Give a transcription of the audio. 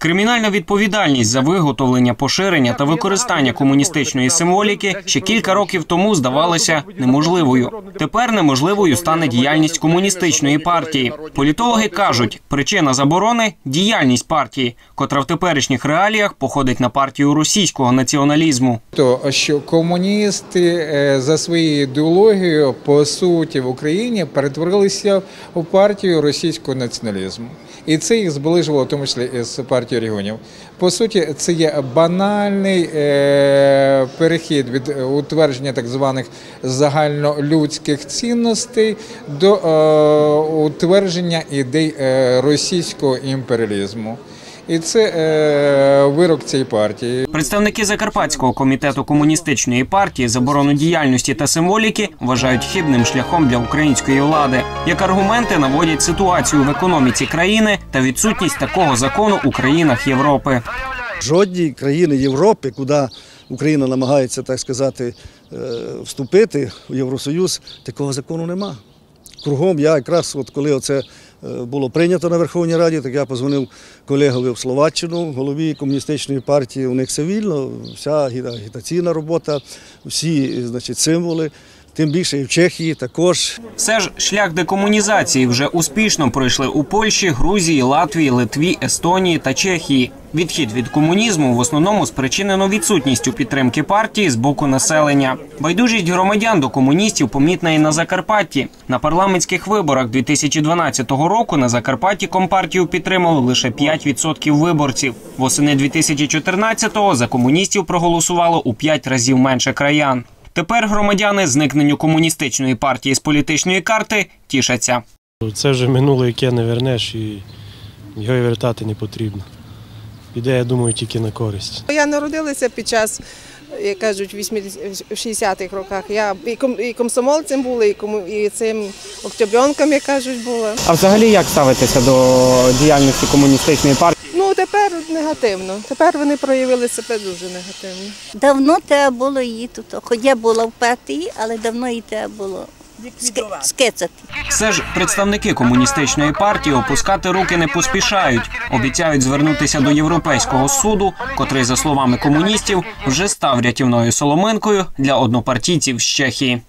Кримінальна відповідальність за виготовлення, поширення та використання комуністичної символіки ще кілька років тому здавалася неможливою. Тепер неможливою стане діяльність комуністичної партії. Політологи кажуть, причина заборони діяльність партії, котра в теперішніх реаліях походить на партію російського націоналізму. То що комуністи е, за своєю ідеологією по суті в Україні перетворилися у партію російського націоналізму, і це їх зближувало, в тому числі з партією регіонів. По суті, це є банальний е, перехід від е, утвердження так званих загальнолюдських цінностей до е, утвердження ідей російського імперіалізму. І це е, вирок цієї партії. Представники Закарпатського комітету комуністичної партії заборону діяльності та символіки вважають хибним шляхом для української влади. Як аргументи наводять ситуацію в економіці країни та відсутність такого закону у країнах Європи. Жодній країни Європи, куди Україна намагається, так сказати, е, вступити у Євросоюз, такого закону нема. Кругом я якраз, от коли це було прийнято на Верховній Раді, так я позвонив колегові в Словаччину, голові комуністичної партії. У них все вільно, вся агітаційна робота, всі значить, символи. Тим більше і в Чехії також. Все ж шлях декомунізації вже успішно пройшли у Польщі, Грузії, Латвії, Литві, Естонії та Чехії. Відхід від комунізму в основному спричинено відсутністю підтримки партії з боку населення. Байдужість громадян до комуністів помітна і на Закарпатті. На парламентських виборах 2012 року на Закарпатті компартію підтримало лише 5% виборців. Восени 2014-го за комуністів проголосувало у 5 разів менше краян. Тепер громадяни зникненню комуністичної партії з політичної карти тішаться. Це вже минуле, яке не вернеш, і його вертати не потрібно. Піде, я думаю, тільки на користь. Я народилася під час, як кажуть, 60-х роках. Я і, ком, і комсомольцем була, і, кому, і цим октябрянком, як кажуть, була. А взагалі як ставитися до діяльності комуністичної партії? Ну тепер негативно. Тепер вони проявили себе дуже негативно. Давно треба було її тут. Хоч я була в партії, але давно її треба було скецати. Все ж представники комуністичної партії опускати руки не поспішають. Обіцяють звернутися до європейського суду, котрий, за словами комуністів, вже став рятівною соломинкою для однопартійців з Чехії.